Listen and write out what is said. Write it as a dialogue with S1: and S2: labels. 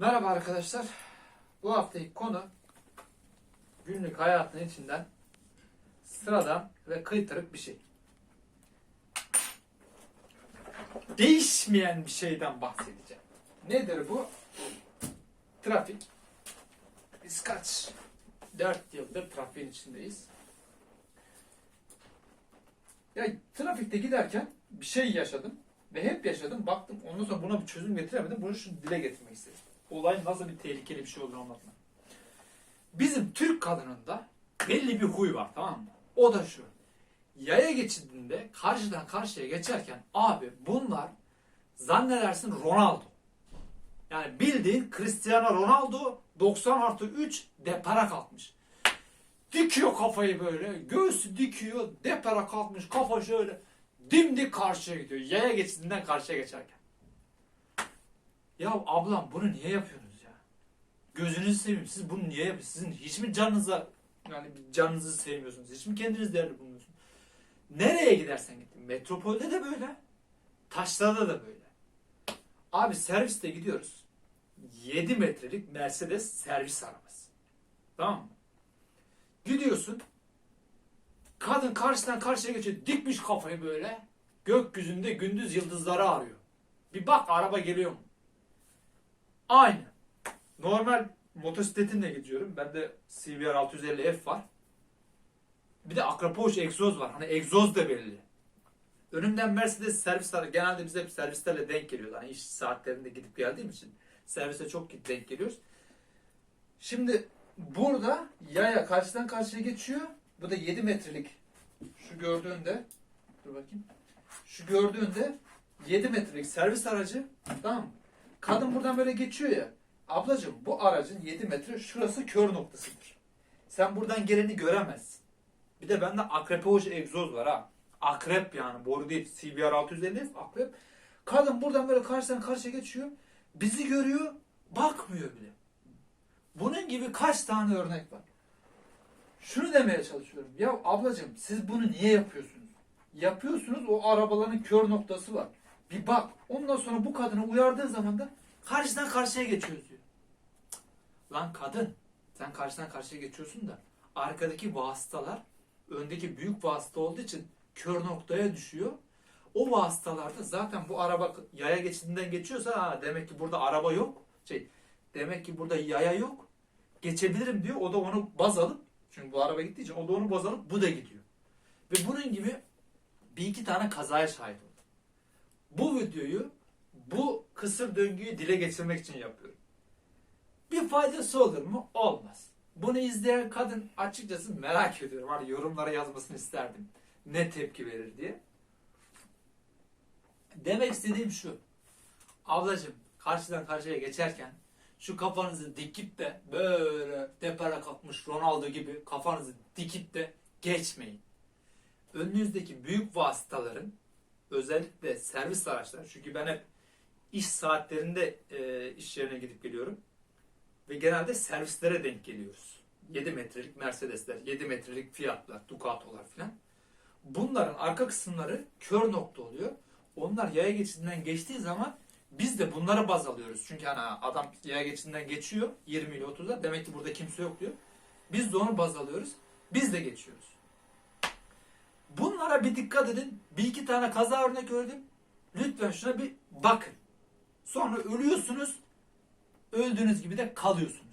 S1: Merhaba arkadaşlar. Bu haftaki konu günlük hayatın içinden sıradan ve kıytırık bir şey. Değişmeyen bir şeyden bahsedeceğim. Nedir bu? Trafik. Biz kaç? 4 yıldır trafiğin içindeyiz. Ya trafikte giderken bir şey yaşadım ve hep yaşadım. Baktım ondan sonra buna bir çözüm getiremedim. Bunu şu dile getirmek istedim. Olayın nasıl bir tehlikeli bir şey olduğunu anlatmak. Bizim Türk kadınında belli bir huy var tamam mı? O da şu. Yaya geçidinde karşıdan karşıya geçerken abi bunlar zannedersin Ronaldo. Yani bildiğin Cristiano Ronaldo 90 artı 3 depara kalkmış. Dikiyor kafayı böyle. Göğsü dikiyor. Depara kalkmış. Kafa şöyle. Dimdik karşıya gidiyor. Yaya geçidinden karşıya geçerken. Ya ablam bunu niye yapıyorsunuz ya? Gözünüzü seveyim. Siz bunu niye yapıyorsunuz? Sizin hiç mi canınıza yani canınızı sevmiyorsunuz? Hiç mi kendiniz değerli bulmuyorsunuz? Nereye gidersen gittin. Metropolde de böyle. Taşlarda da böyle. Abi serviste gidiyoruz. 7 metrelik Mercedes servis arabası. Tamam mı? Gidiyorsun. Kadın karşıdan karşıya geçiyor. Dikmiş kafayı böyle. Gökyüzünde gündüz yıldızları arıyor. Bir bak araba geliyor mu? Aynı. Normal motosikletimle gidiyorum. Bende CBR 650F var. Bir de Akrapovic egzoz var. Hani egzoz da belli. Önümden Mercedes servisler genelde biz hep servislerle denk geliyoruz. Hani iş saatlerinde gidip geldiğim için servise çok denk geliyoruz. Şimdi burada yaya karşıdan karşıya geçiyor. Bu da 7 metrelik. Şu gördüğünde dur bakayım. Şu gördüğünde 7 metrelik servis aracı. Tamam mı? Kadın buradan böyle geçiyor ya. Ablacığım bu aracın 7 metre şurası kör noktasıdır. Sen buradan geleni göremezsin. Bir de bende Akrepovic egzoz var ha. Akrep yani boru değil. CBR 650 akrep. Kadın buradan böyle karşıdan karşıya geçiyor. Bizi görüyor. Bakmıyor bile. Bunun gibi kaç tane örnek var. Şunu demeye çalışıyorum. Ya ablacığım siz bunu niye yapıyorsunuz? Yapıyorsunuz o arabaların kör noktası var. Bir bak. Ondan sonra bu kadını uyardığın zaman da karşıdan karşıya geçiyoruz diyor. Lan kadın sen karşıdan karşıya geçiyorsun da arkadaki vasıtalar öndeki büyük vasıta olduğu için kör noktaya düşüyor. O vasıtalarda zaten bu araba yaya geçidinden geçiyorsa ha, demek ki burada araba yok. Şey, demek ki burada yaya yok. Geçebilirim diyor. O da onu baz alıp çünkü bu araba gittiği için o da onu baz alıp bu da gidiyor. Ve bunun gibi bir iki tane kazaya şahit oldum. Bu videoyu bu kısır döngüyü dile getirmek için yapıyorum. Bir faydası olur mu? Olmaz. Bunu izleyen kadın açıkçası merak ediyorum. Hani yorumlara yazmasını isterdim. Ne tepki verir diye. Demek istediğim şu. Ablacığım karşıdan karşıya geçerken şu kafanızı dikip de böyle depara kalkmış Ronaldo gibi kafanızı dikip de geçmeyin. Önünüzdeki büyük vasıtaların özellikle servis araçları çünkü ben hep iş saatlerinde e, iş yerine gidip geliyorum ve genelde servislere denk geliyoruz. 7 metrelik Mercedesler, 7 metrelik Fiat'lar, Ducato'lar filan. Bunların arka kısımları kör nokta oluyor. Onlar yaya geçidinden geçtiği zaman biz de bunları baz alıyoruz. Çünkü hani adam yaya geçidinden geçiyor 20 ile 30'da demek ki burada kimse yok diyor. Biz de onu baz alıyoruz. Biz de geçiyoruz. Bunlara bir dikkat edin. Bir iki tane kaza örnek gördüm. Lütfen şuna bir bakın. Sonra ölüyorsunuz. Öldüğünüz gibi de kalıyorsunuz.